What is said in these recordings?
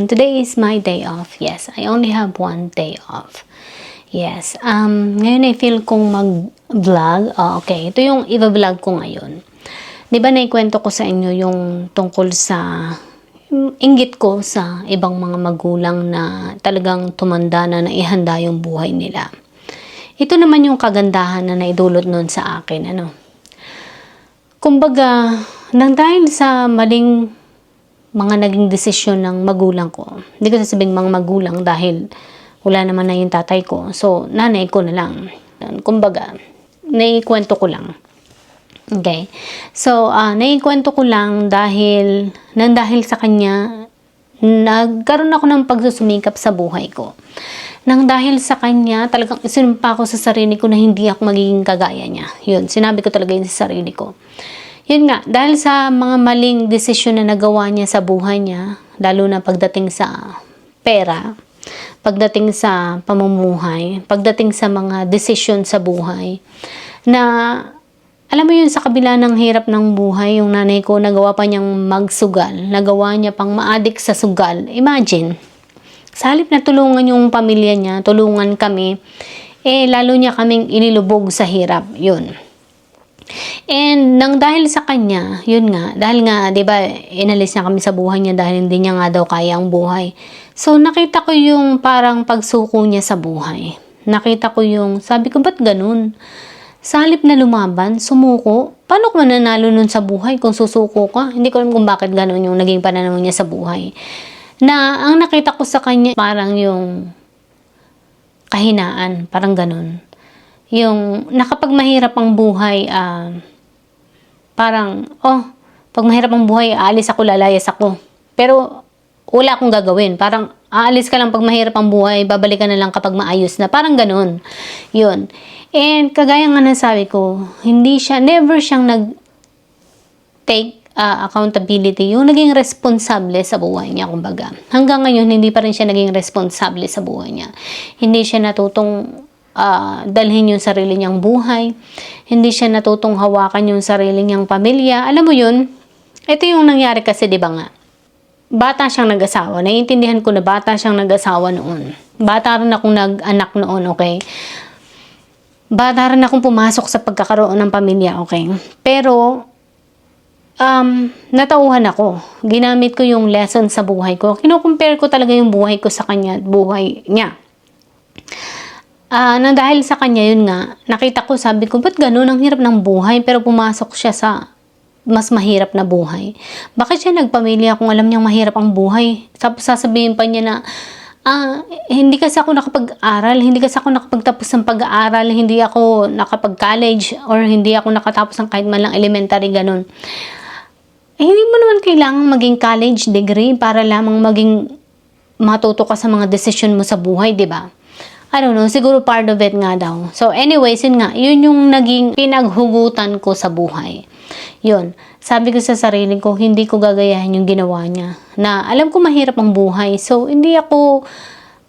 afternoon. Today is my day off. Yes, I only have one day off. Yes. Um, ngayon ay feel kong mag-vlog. Ah, okay. Ito yung i-vlog ko ngayon. Di ba naikwento ko sa inyo yung tungkol sa inggit ko sa ibang mga magulang na talagang tumanda na naihanda yung buhay nila. Ito naman yung kagandahan na naidulot nun sa akin. Ano? Kumbaga, nang dahil sa maling mga naging desisyon ng magulang ko. Hindi ko sasabing mga magulang dahil wala naman na yung tatay ko. So, nanay ko na lang. Kumbaga, naikwento ko lang. Okay. So, uh, naikwento ko lang dahil, nang dahil sa kanya, nagkaroon ako ng pagsusumikap sa buhay ko. Nang dahil sa kanya, talagang isinumpa ko sa sarili ko na hindi ako magiging kagaya niya. Yun, sinabi ko talaga yun sa sarili ko. Yun nga, dahil sa mga maling desisyon na nagawa niya sa buhay niya, lalo na pagdating sa pera, pagdating sa pamumuhay, pagdating sa mga desisyon sa buhay, na alam mo yun, sa kabila ng hirap ng buhay, yung nanay ko nagawa pa niyang magsugal, nagawa niya pang maadik sa sugal. Imagine, sa halip na tulungan yung pamilya niya, tulungan kami, eh lalo niya kaming inilubog sa hirap. Yun. And nang dahil sa kanya, yun nga, dahil nga, 'di ba, inalis niya kami sa buhay niya dahil hindi niya nga daw kaya ang buhay. So nakita ko yung parang pagsuko niya sa buhay. Nakita ko yung, sabi ko, ba't ganun? Sa halip na lumaban, sumuko, paano ko mananalo nun sa buhay kung susuko ka? Hindi ko alam kung bakit ganun yung naging pananaw niya sa buhay. Na ang nakita ko sa kanya, parang yung kahinaan, parang ganun yung nakapag mahirap ang buhay, uh, parang, oh, pag mahirap ang buhay, aalis ako, lalayas ako. Pero, wala akong gagawin. Parang, aalis ka lang pag mahirap ang buhay, babalik ka na lang kapag maayos na. Parang ganun. Yun. And, kagaya nga nasabi ko, hindi siya, never siyang nag take uh, accountability, yung naging responsable sa buhay niya, kumbaga. Hanggang ngayon, hindi pa rin siya naging responsable sa buhay niya. Hindi siya natutong uh, dalhin yung sarili niyang buhay. Hindi siya natutong hawakan yung sarili niyang pamilya. Alam mo yun, ito yung nangyari kasi, di ba nga? Bata siyang nag-asawa. Naiintindihan ko na bata siyang nag-asawa noon. Bata rin akong nag-anak noon, okay? Bata rin akong pumasok sa pagkakaroon ng pamilya, okay? Pero, um, natauhan ako. Ginamit ko yung lesson sa buhay ko. Kino-compare ko talaga yung buhay ko sa kanya at buhay niya. Uh, nang dahil sa kanya yun nga, nakita ko, sabi ko, ba't ganun ang hirap ng buhay? Pero pumasok siya sa mas mahirap na buhay. Bakit siya nagpamilya kung alam niyang mahirap ang buhay? Tapos sasabihin pa niya na, ah, hindi kasi ako nakapag-aral, hindi kasi ako nakapagtapos ng pag-aaral, hindi ako nakapag-college, or hindi ako nakatapos ng kahit man lang elementary, ganun. Eh, hindi mo naman kailangan maging college degree para lamang maging matuto ka sa mga desisyon mo sa buhay, di ba? I don't know, siguro part of it nga daw. So anyways, yun nga, yun yung naging pinaghugutan ko sa buhay. Yun, sabi ko sa sarili ko, hindi ko gagayahin yung ginawa niya. Na alam ko mahirap ang buhay, so hindi ako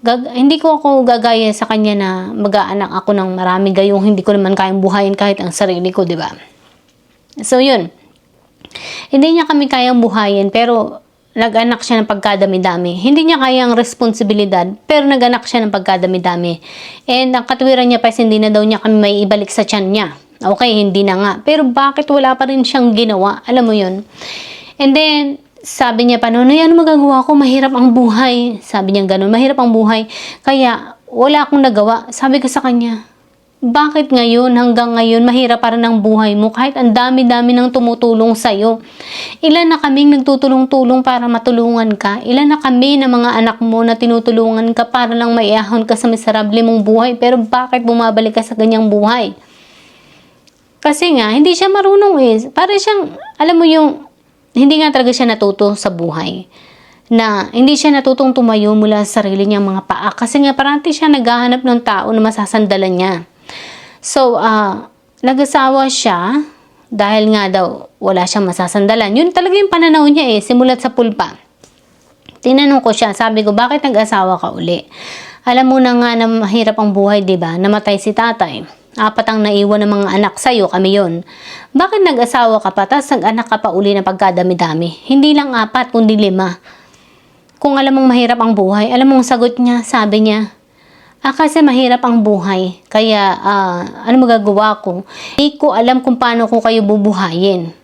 gag hindi ko ako gagaya sa kanya na mag-aanak ako ng marami gayong hindi ko naman kayang buhayin kahit ang sarili ko, di ba? So yun. Hindi niya kami kayang buhayin pero nag-anak siya ng pagkadami-dami. Hindi niya kaya ang responsibilidad, pero nag-anak siya ng pagkadami-dami. And ang katwiran niya pa is hindi na daw niya kami may ibalik sa tiyan niya. Okay, hindi na nga. Pero bakit wala pa rin siyang ginawa? Alam mo yun? And then, sabi niya pa noon, ano magagawa ko? Mahirap ang buhay. Sabi niya ganun, mahirap ang buhay. Kaya, wala akong nagawa. Sabi ko sa kanya, bakit ngayon, hanggang ngayon, mahirap para ng buhay mo kahit ang dami-dami ng tumutulong sa'yo? Ilan na kaming nagtutulong-tulong para matulungan ka? Ilan na kami na mga anak mo na tinutulungan ka para lang maiahon ka sa miserable mong buhay? Pero bakit bumabalik ka sa ganyang buhay? Kasi nga, hindi siya marunong eh. Para siyang, alam mo yung, hindi nga talaga siya natuto sa buhay na hindi siya natutong tumayo mula sa sarili niyang mga paa kasi nga parati siya naghahanap ng tao na masasandalan niya. So, uh, nag-asawa siya dahil nga daw wala siyang masasandalan. Yun talaga yung pananaw niya eh, simulat sa pulpa. Tinanong ko siya, sabi ko, bakit nag-asawa ka uli? Alam mo na nga na mahirap ang buhay, di ba? Namatay si tatay. Apat ang naiwan ng mga anak sa'yo, kami yon. Bakit nag-asawa ka pa, tapos nag-anak ka pa uli na pagkadami-dami? Hindi lang apat, kundi lima. kung alam mong mahirap ang buhay, alam mong sagot niya, sabi niya, Ah, kasi mahirap ang buhay. Kaya, ah, ano magagawa ko? Hindi ko alam kung paano ko kayo bubuhayin.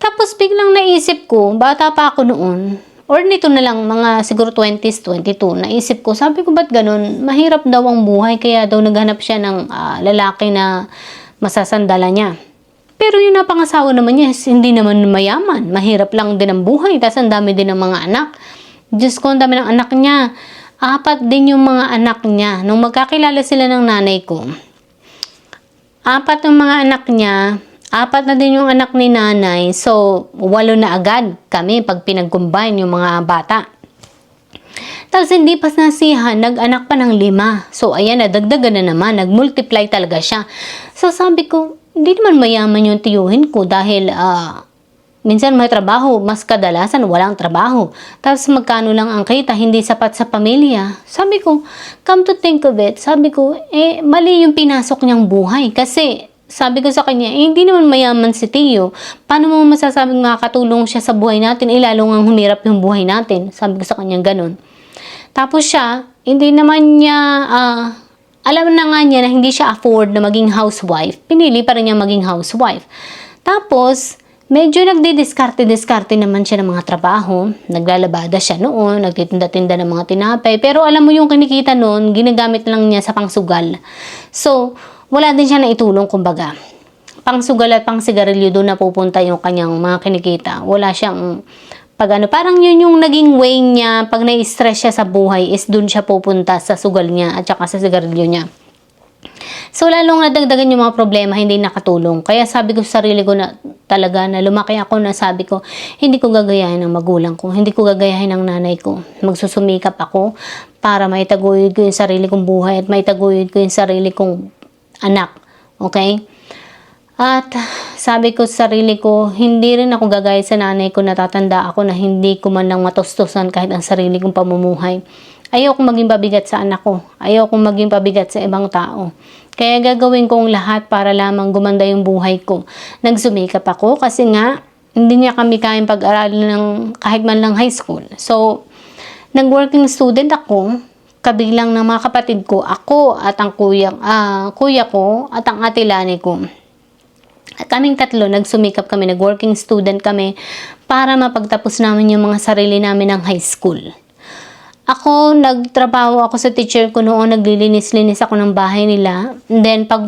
Tapos biglang naisip ko, bata pa ako noon, or nito na lang, mga siguro 20s, 22, naisip ko, sabi ko, ba't ganun? Mahirap daw ang buhay, kaya daw naghanap siya ng ah, lalaki na masasandala niya. Pero yung napangasawa naman niya, hindi naman mayaman. Mahirap lang din ang buhay, tapos ang dami din ng mga anak. Diyos ko, ang dami ng anak niya. Apat din yung mga anak niya. Nung magkakilala sila ng nanay ko, apat ng mga anak niya, apat na din yung anak ni nanay. So, walo na agad kami pag pinag-combine yung mga bata. Tapos hindi pa nasihan, nag-anak pa ng lima. So, ayan, nadagdagan na naman, nag-multiply talaga siya. So, sabi ko, hindi naman mayaman yung tiyuhin ko dahil, ah, minsan may trabaho, mas kadalasan walang trabaho. Tapos magkano lang ang kita, hindi sapat sa pamilya. Sabi ko, come to think of it, sabi ko, eh, mali yung pinasok niyang buhay. Kasi, sabi ko sa kanya, eh, hindi naman mayaman si Tio. Paano mo masasabing makakatulong siya sa buhay natin? Eh, lalo nga humirap yung buhay natin. Sabi ko sa kanya ganun. Tapos siya, hindi naman niya, ah, alam na nga niya na hindi siya afford na maging housewife. Pinili pa rin niya maging housewife. Tapos, medyo nagdidiskarte-diskarte naman siya ng mga trabaho. Naglalabada siya noon, nagtitinda-tinda ng mga tinapay. Pero alam mo yung kinikita noon, ginagamit lang niya sa pangsugal. So, wala din siya na itulong kumbaga. Pangsugal at pangsigarilyo doon na pupunta yung kanyang mga kinikita. Wala siyang pag ano, parang yun yung naging way niya pag na-stress siya sa buhay is doon siya pupunta sa sugal niya at saka sa sigarilyo niya. So, lalong nadagdagan yung mga problema, hindi nakatulong. Kaya sabi ko sa sarili ko na talaga na lumaki ako na sabi ko, hindi ko gagayahin ng magulang ko, hindi ko gagayahin ng nanay ko. Magsusumikap ako para maitaguyod ko yung sarili kong buhay at maitaguyod ko yung sarili kong anak. Okay? At sabi ko sa sarili ko, hindi rin ako gagaya sa nanay ko natatanda ako na hindi ko man lang matustusan kahit ang sarili kong pamumuhay. Ayaw kong maging pabigat sa anak ko. Ayaw kong maging pabigat sa ibang tao. Kaya gagawin kong lahat para lamang gumanda yung buhay ko. Nagsumikap ako kasi nga, hindi niya kami kayang pag-aralin ng kahit man lang high school. So, nag-working student ako, kabilang ng mga kapatid ko, ako at ang kuya, ah, kuya ko at ang ate Lani ko. Kaming tatlo, nagsumikap kami, nag-working student kami para mapagtapos namin yung mga sarili namin ng high school. Ako, nagtrabaho ako sa teacher ko noon, naglilinis-linis ako ng bahay nila. And then, pag,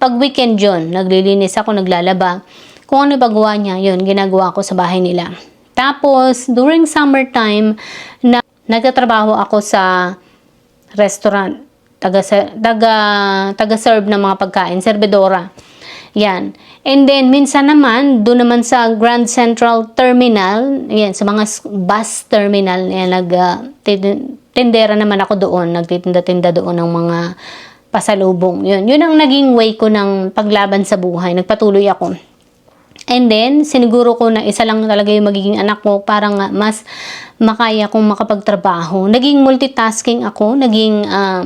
pag weekend yon naglilinis ako, naglalaba. Kung ano bagawa niya, yun, ginagawa ko sa bahay nila. Tapos, during summertime, na, nagtatrabaho ako sa restaurant. Taga, taga, taga-serve ng mga pagkain, servidora. Yan. And then, minsan naman, doon naman sa Grand Central Terminal, yan, sa mga bus terminal, yan, nag, uh, tin- tindera naman ako doon, nagtitinda-tinda doon ng mga pasalubong. Yun, yun ang naging way ko ng paglaban sa buhay. Nagpatuloy ako. And then, siniguro ko na isa lang talaga yung magiging anak ko para nga mas makaya kong makapagtrabaho. Naging multitasking ako, naging ah,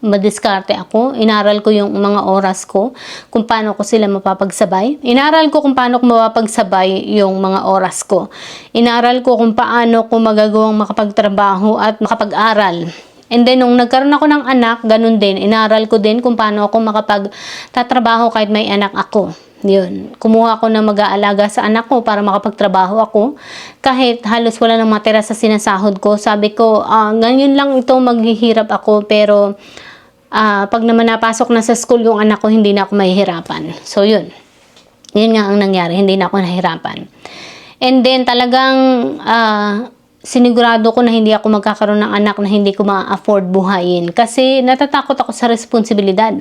madiskarte ako. Inaral ko yung mga oras ko, kung paano ko sila mapapagsabay. Inaral ko kung paano ko mapapagsabay yung mga oras ko. Inaral ko kung paano ko magagawang makapagtrabaho at makapag-aral. And then, nung nagkaroon ako ng anak, ganun din. Inaral ko din kung paano ako makapagtatrabaho kahit may anak ako. Yun. Kumuha ako ng mag-aalaga sa anak ko para makapagtrabaho ako. Kahit halos wala nang matira sa sinasahod ko, sabi ko, ah, ganyan lang ito, maghihirap ako. Pero, ah, pag naman napasok na sa school yung anak ko, hindi na ako mahihirapan. So, yun. Yun nga ang nangyari, hindi na ako nahirapan. And then, talagang ah, sinigurado ko na hindi ako magkakaroon ng anak na hindi ko ma-afford buhayin. Kasi natatakot ako sa responsibilidad.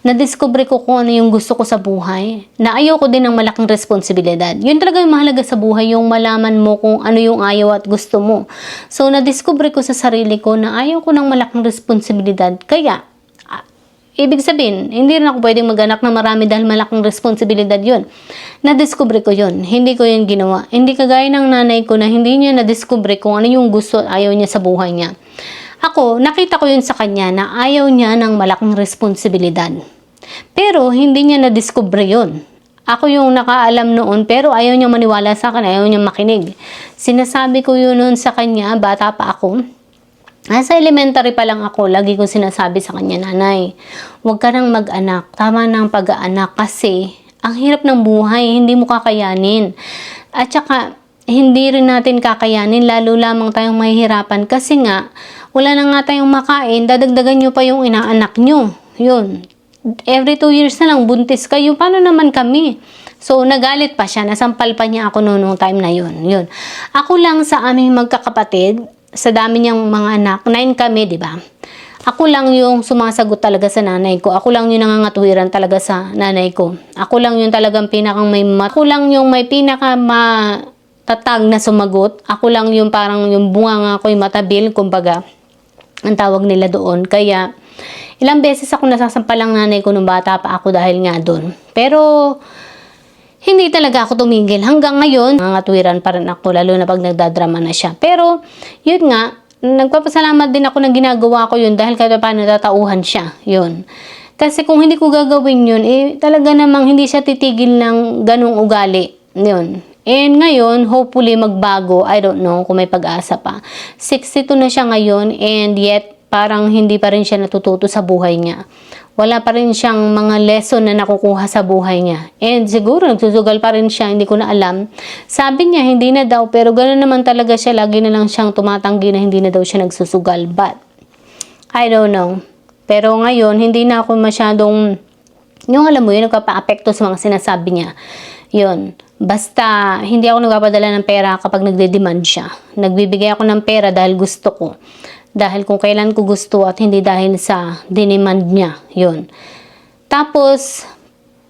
Nadiscover ko kung ano yung gusto ko sa buhay. Na ayaw ko din ng malaking responsibilidad. Yun talaga yung mahalaga sa buhay, yung malaman mo kung ano yung ayaw at gusto mo. So, nadiscover ko sa sarili ko na ayaw ko ng malaking responsibilidad. Kaya, Ibig sabihin, hindi rin ako pwedeng maganak ng marami dahil malaking responsibilidad yun. Nadiscover ko yun. Hindi ko yun ginawa. Hindi kagaya ng nanay ko na hindi niya nadiscover kung ano yung gusto at ayaw niya sa buhay niya. Ako, nakita ko yun sa kanya na ayaw niya ng malaking responsibilidad. Pero, hindi niya nadiscover yun. ako yung nakaalam noon pero ayaw niya maniwala sa akin, ayaw niya makinig. Sinasabi ko yun noon sa kanya, bata pa ako. Nasa elementary pa lang ako, lagi kong sinasabi sa kanya, nanay, huwag ka nang mag-anak. Tama na ang pag-aanak kasi ang hirap ng buhay, hindi mo kakayanin. At saka, hindi rin natin kakayanin, lalo lamang tayong mahihirapan kasi nga, wala na nga tayong makain, dadagdagan nyo pa yung inaanak nyo. Yun. Every two years na lang, buntis kayo. Paano naman kami? So, nagalit pa siya. Nasampal pa niya ako noong time na yun. Yun. Ako lang sa aming magkakapatid, sa dami niyang mga anak, nine kami, di ba? Ako lang yung sumasagot talaga sa nanay ko. Ako lang yung nangangatwiran talaga sa nanay ko. Ako lang yung talagang pinakang may mat. Ako lang yung may pinaka ma tatag na sumagot. Ako lang yung parang yung bunga nga ko matabil, kumbaga. Ang tawag nila doon. Kaya, ilang beses ako nasasampalang nanay ko nung bata pa ako dahil nga doon. Pero, hindi talaga ako tumigil. Hanggang ngayon, nangatwiran pa rin ako, lalo na pag nagdadrama na siya. Pero, yun nga, nagpapasalamat din ako na ginagawa ko yun dahil kahit paano tatauhan siya. Yun. Kasi kung hindi ko gagawin yun, eh, talaga namang hindi siya titigil ng ganong ugali. Yun. And ngayon, hopefully magbago. I don't know kung may pag-asa pa. 62 na siya ngayon and yet parang hindi pa rin siya natututo sa buhay niya. Wala pa rin siyang mga lesson na nakukuha sa buhay niya. And siguro nagsusugal pa rin siya, hindi ko na alam. Sabi niya hindi na daw, pero gano'n naman talaga siya. Lagi na lang siyang tumatanggi na hindi na daw siya nagsusugal. But, I don't know. Pero ngayon, hindi na ako masyadong, yung alam mo yun, nagpapa-apekto sa mga sinasabi niya. Yun. Basta, hindi ako nagpapadala ng pera kapag nagde-demand siya. Nagbibigay ako ng pera dahil gusto ko. Dahil kung kailan ko gusto at hindi dahil sa diniemand niya. Yun. Tapos,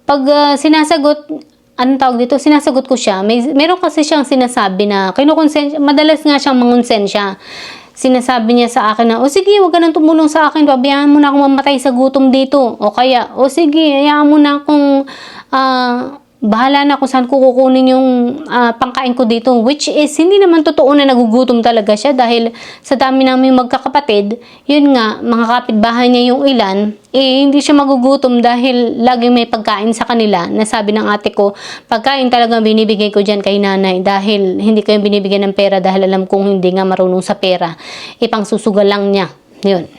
pag ah, sinasagot, anong tawag dito, sinasagot ko siya, may, meron kasi siyang sinasabi na, kinukonsensya, madalas nga siyang mangonsensya. Sinasabi niya sa akin na, o sige, wag ka nang tumulong sa akin, pabayaan mo na akong mamatay sa gutom dito. O kaya, o sige, hayaan mo na akong, ah, bahala na kung saan ko kukunin yung ah, pangkain ko dito. Which is, hindi naman totoo na nagugutom talaga siya dahil sa dami namin magkakapatid, yun nga, mga kapitbahay niya yung ilan, eh, hindi siya magugutom dahil laging may pagkain sa kanila. Nasabi ng ate ko, pagkain talaga binibigay ko dyan kay nanay dahil hindi kayo binibigyan ng pera dahil alam kong hindi nga marunong sa pera. Ipang susugal lang niya. Yun.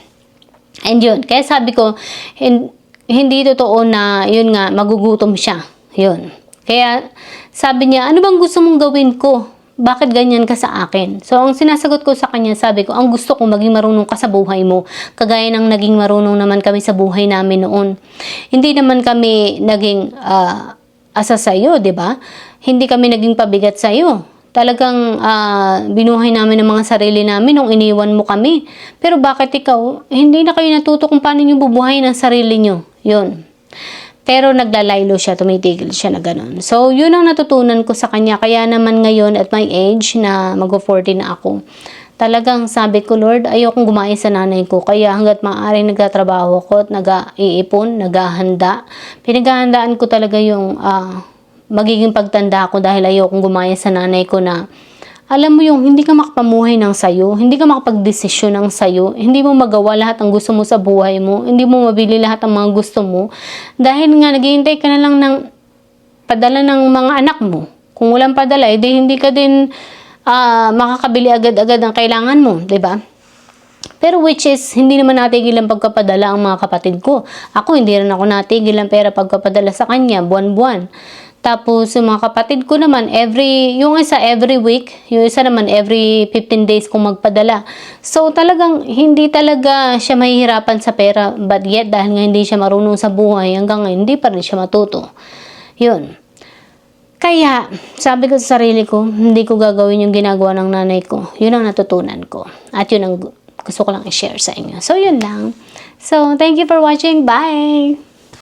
And yun, kaya sabi ko, hin- hindi totoo na yun nga, magugutom siya. Yun. Kaya sabi niya, ano bang gusto mong gawin ko? Bakit ganyan ka sa akin? So, ang sinasagot ko sa kanya, sabi ko, ang gusto ko maging marunong ka sa buhay mo. Kagaya ng naging marunong naman kami sa buhay namin noon. Hindi naman kami naging ah, asa sa iyo, di ba? Hindi kami naging pabigat sa iyo. Talagang ah, binuhay namin ng mga sarili namin nung iniwan mo kami. Pero bakit ikaw, hindi na kayo natuto kung paano nyo bubuhayin ang sarili nyo? Yun. Pero naglalaylo siya, tumitigil siya na ganun. So, yun ang natutunan ko sa kanya. Kaya naman ngayon at my age na mag-40 na ako, talagang sabi ko, Lord, ayokong gumaya sa nanay ko. Kaya hanggat maaari nagtatrabaho ko at nag-iipon, naghahanda. Pinaghahandaan ko talaga yung ah, magiging pagtanda ko dahil ayokong gumaya sa nanay ko na alam mo yung hindi ka makapamuhay ng sayo, hindi ka makapagdesisyon ng sayo, hindi mo magawa lahat ang gusto mo sa buhay mo, hindi mo mabili lahat ang mga gusto mo, dahil nga naghihintay ka na lang ng padala ng mga anak mo. Kung walang padala, edi hindi ka din ah, makakabili agad-agad ang kailangan mo, 'di ba? Pero which is, hindi naman natigil ang pagkapadala ang mga kapatid ko. Ako, hindi rin ako natigil ang pera pagkapadala sa kanya, buwan-buwan. Tapos, yung mga kapatid ko naman, every, yung isa every week, yung isa naman every 15 days kung magpadala. So, talagang, hindi talaga siya mahihirapan sa pera. But yet, dahil nga hindi siya marunong sa buhay, hanggang ngayon, hindi pa rin siya matuto. Yun. Kaya, sabi ko sa sarili ko, hindi ko gagawin yung ginagawa ng nanay ko. Yun ang natutunan ko. At yun ang gu- gusto ko lang i-share sa inyo. So, yun lang. So, thank you for watching. Bye!